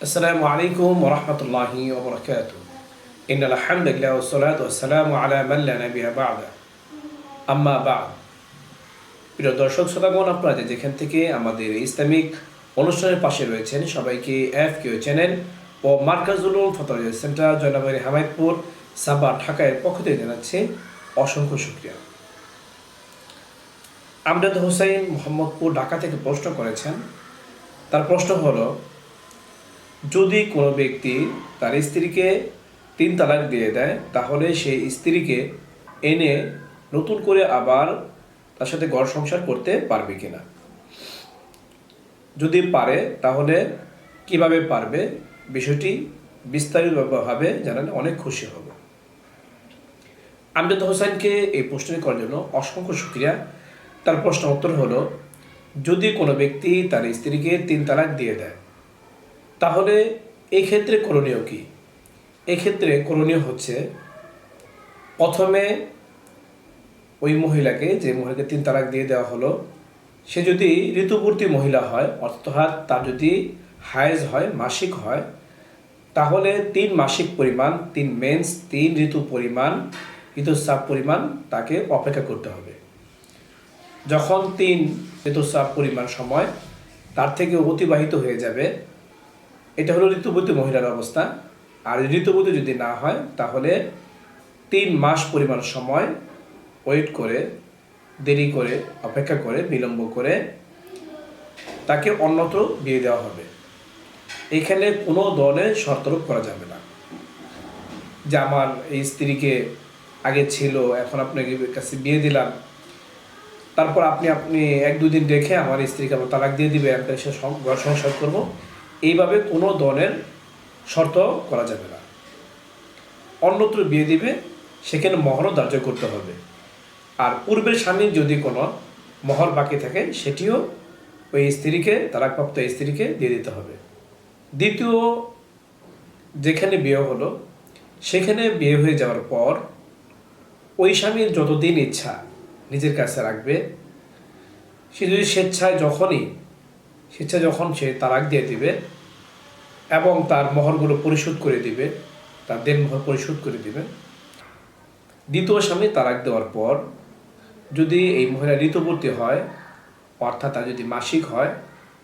السلام عليكم ورحمة الله وبركاته إن الحمد لله والصلاة والسلام على من لا نبي بعد أما بعد প্রিয় দর্শক শ্রোতাগণ আপনারা যে যেখান থেকে আমাদের ইসলামিক অনুষ্ঠানের পাশে রয়েছেন সবাইকে এফ কিউ চ্যানেল ও মার্কাজুল ফতর সেন্টার জয়নাবাড়ি হামায়তপুর সাবা ঢাকায় পক্ষ থেকে জানাচ্ছি অসংখ্য শুক্রিয়া আমজাদ হোসেন মোহাম্মদপুর ঢাকা থেকে প্রশ্ন করেছেন তার প্রশ্ন হলো যদি কোনো ব্যক্তি তার স্ত্রীকে তিন তালাক দিয়ে দেয়, তাহলে সেই স্ত্রীকে এনে নতুন করে আবার তার সাথে ঘর সংসার করতে পারবে কিনা? যদি পারে, তাহলে কীভাবে পারবে? বিষয়টি বিস্তারিতভাবে জানালে অনেক খুশি হব। আমজাদ হোসেনকে এই প্রশ্নটি করার জন্য অসংখ্য শুক্রিয়া। তার প্রশ্ন উত্তর হলো, যদি কোনো ব্যক্তি তার স্ত্রীকে তিন তালাক দিয়ে দেয় তাহলে এই ক্ষেত্রে করণীয় কি? এক্ষেত্রে করণীয় হচ্ছে প্রথমে ওই মহিলাকে, যে মহিলাকে তিন তালাক দিয়ে দেওয়া হলো, সে যদি ঋতুপূর্তি মহিলা হয়, অর্থাৎ তার যদি হায়েজ হয়, মাসিক হয়, তাহলে তিন মাসিক পরিমাণ, তিন মেন্স, তিন ঋতু পরিমাণ, ঋতুস্রাব পরিমাণ তাকে অপেক্ষা করতে হবে। যখন তিন ঋতুস্রাব পরিমাণ সময় তার থেকে অতিবাহিত হয়ে যাবে এটা হলো ঋতুবতী মহিলার অবস্থা। আর ঋতুবতী যদি না হয়, তাহলে তিন মাস পরিমাণ সময় ওয়েট করে, দেরি করে, অপেক্ষা করে, বিলম্ব করে তাকে অন্যত্র বিয়ে দেওয়া হবে। এখানে কোনো দলে শর্তরোপ করা যাবে না। যে আমার এই স্ত্রীকে আগে ছিল, এখন আপনাকে কাছে বিয়ে দিলাম, তারপর আপনি আপনি এক দুদিন রেখে আমার স্ত্রীকে আবার তালাক দিয়ে দিবে আমি ঘর সংসার করব। এইভাবে কোনো দলের শর্ত করা যাবে না। অন্যত্র বিয়ে দিবে, সেখানে মহরও ধার্য করতে হবে। আর পূর্বের স্বামীর যদি কোনো মহর বাকি থাকে, সেটিও ওই স্ত্রীকে, তালাকপ্রাপ্ত স্ত্রীকে দিয়ে দিতে হবে। দ্বিতীয়, যেখানে বিয়ে হলো, সেখানে বিয়ে হয়ে যাওয়ার পর ওই স্বামীর যতদিন ইচ্ছা নিজের কাছে রাখবে, সে যদি স্বেচ্ছায় যখনই স্বেচ্ছা যখন সে তালাক দিয়ে দিবে এবং তার মহরগুলো পরিশোধ করে দিবে, তার দেন মোহর পরিশোধ করে দিবে, দ্বিতীয় স্বামী তালাক দেওয়ার পর যদি এই মহিলা ঋতুবর্তী হয়, অর্থাৎ তার যদি মাসিক হয়,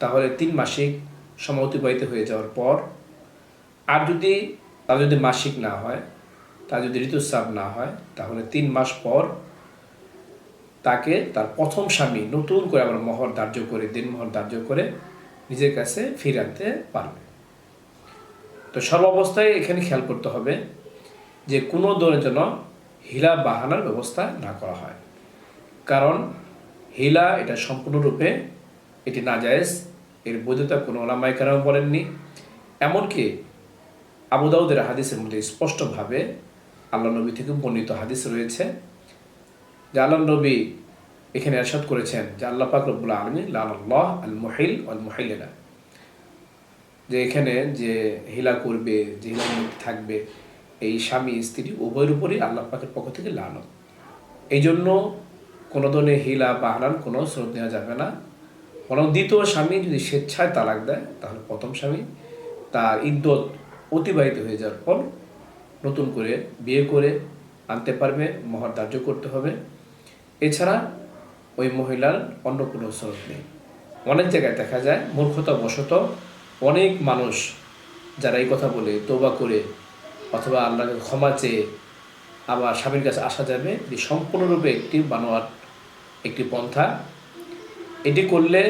তাহলে তিন মাসিক সময় অতিবাহিত হয়ে যাওয়ার পর, আর যদি তার যদি মাসিক না হয়, তার যদি ঋতুস্রাব না হয়, তাহলে তিন মাস পর তাকে তার প্রথম স্বামী নতুন করে আবার মহর ধার্য করে দিন মহর ধার্য করে নিজের কাছে ফিরে আনতে পারবে। তো সর্বাবস্থায় এখানে খেয়াল করতে হবে যে কোনো দলের জন্য হিলা বাহানার ব্যবস্থা না করা হয়। কারণ হিলা এটা সম্পূর্ণরূপে এটি না নাজায়েজ, এর বৈধতা কোনো ওলামাই কারাম বলেননি। এমনকি আবু দাউদের হাদিসের মধ্যে স্পষ্টভাবে আল্লাহ নবী থেকে বর্ণিত হাদিস রয়েছে যে আল্লাহ নবী এখানে এরশাদ করেছেন যে আল্লাহ পাক রব্বুল আলমী লাল্লাহ আল মুহিল আল মুহিলেনা যে এখানে যে হিলা করবে, যে মধ্যে থাকবে, এই স্বামী, স্ত্রী উভয়ের উপরই আল্লাহ পাকের পক্ষ থেকে লানত। এই জন্য কোনো ধরনের হিলা বা হারান কোনো স্রোত নেওয়া যাবে না। বরং দ্বিতীয় স্বামী যদি স্বেচ্ছায় তালাক দেয়, তাহলে প্রথম স্বামী তার ইদ্যত অতিবাহিত হয়ে যাওয়ার পর নতুন করে বিয়ে করে আনতে পারবে মহর ধার্য করতে হবে। এছাড়া ওই মহিলার অন্য কোনো স্রোত নেই। অনেক জায়গায় দেখা যায় মূর্খতা বশত অনেক মানুষ যারা এই কথা বলে তোবা করে, অথবা আল্লাহকে ক্ষমা চেয়ে আবার স্বামীর কাছে আসা যাবে যে সম্পূর্ণরূপে একটি বানোয়ার একটি পন্থা। এটি করলে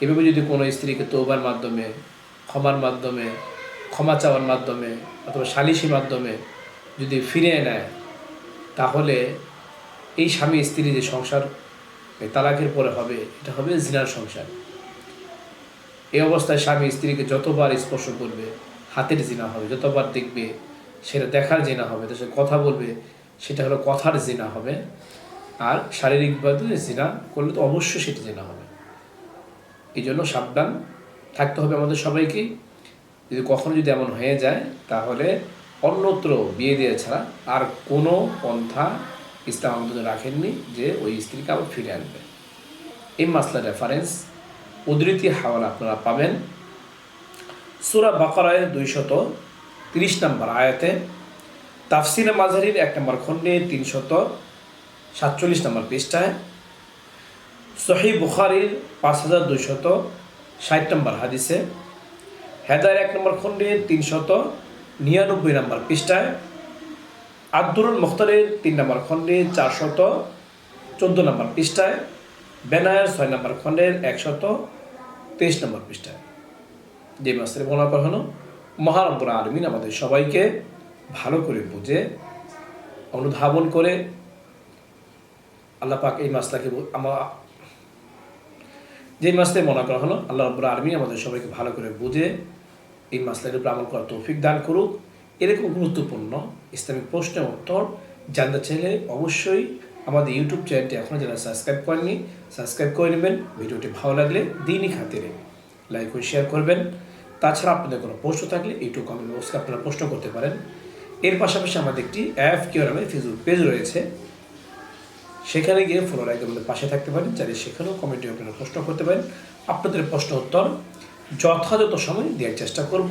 এভাবে যদি কোনো স্ত্রীকে তৌবার মাধ্যমে, ক্ষমার মাধ্যমে, ক্ষমা চাওয়ার মাধ্যমে, অথবা সালিসির মাধ্যমে যদি ফিরিয়ে নেয়, তাহলে এই স্বামী স্ত্রী যে সংসার তালাকের পরে হবে, এটা হবে জিনার সংসার। এই অবস্থায় স্বামী স্ত্রীকে যতবার স্পর্শ করবে, হাতের জিনা হবে, যতবার দেখবে সেটা দেখার জিনা হবে তার সাথে কথা বলবে, সেটা হলো কথার জিনা হবে। আর শারীরিকভাবে জিনা করলে তো অবশ্যই সেটা জিনা হবে। এই জন্য সাবধান থাকতে হবে আমাদের সবাইকে। যদি কখনো যদি এমন হয়ে যায়, তাহলে অন্যত্র বিয়ে দেওয়া ছাড়া আর কোনো পন্থা ইসলাম আমাদের রাখেননি যে ওই স্ত্রীকে আবার ফিরে আনবে। এই মাসলার রেফারেন্স উদ্ধৃতি হাওয়ালা আপনারা পাবেন। সুরা বাকরায় দুইশত তিরিশ নম্বর আয়াতে, তাফসিরে মাঝারির এক নম্বর খণ্ডে তিনশত সাতচল্লিশ নম্বর পৃষ্ঠায় সহি বুখারির পাঁচ হাজার দুইশত ষাট নম্বর হাদিসে, হেদায়ের এক নম্বর খণ্ডে তিনশত নিরানব্বই নম্বর পৃষ্ঠায় আব্দুরুল মুখতারের তিন নম্বর খণ্ডে চারশত চোদ্দ নম্বর পৃষ্ঠায়, বেনায়ের ছয় নম্বর খণ্ডের একশত তেইশ নম্বর পৃষ্ঠায়। যে মাসের করা হলো মহারব্বর আলমিন আমাদের সবাইকে ভালো করে বুঝে, অনুধাবন করে, আল্লাহ পাক এই মাসটাকে আমার যে মাসটাই মনে করা হলো, আল্লাহ রব্বুল আলমিন আমাদের সবাইকে ভালো করে বুঝে, এই মাসলার উপর আমল করার তৌফিক দান করুক। এরকম গুরুত্বপূর্ণ ইসলামিক প্রশ্নের উত্তর জানতে চাইলে অবশ্যই আমাদের ইউটিউব চ্যানেলটি এখনও যারা সাবস্ক্রাইব করেননি সাবস্ক্রাইব করে নেবেন। ভিডিওটি ভালো লাগলে দিনই খাতিরে লাইক ও শেয়ার করবেন। তাছাড়া আপনাদের কোনো প্রশ্ন থাকলে ইউটিউব কমেন্ট বক্সে আপনারা প্রশ্ন করতে পারেন। এর পাশাপাশি আমাদের একটি অ্যাপ কিউ নামে ফেসবুক পেজ রয়েছে। সেখানে গিয়ে ফলো লাইক আমাদের পাশে থাকতে পারেন চাইলে সেখানেও কমেন্টে আপনারা প্রশ্ন করতে পারেন। আপনাদের প্রশ্ন উত্তর যথাযথ সময় দেওয়ার চেষ্টা করব।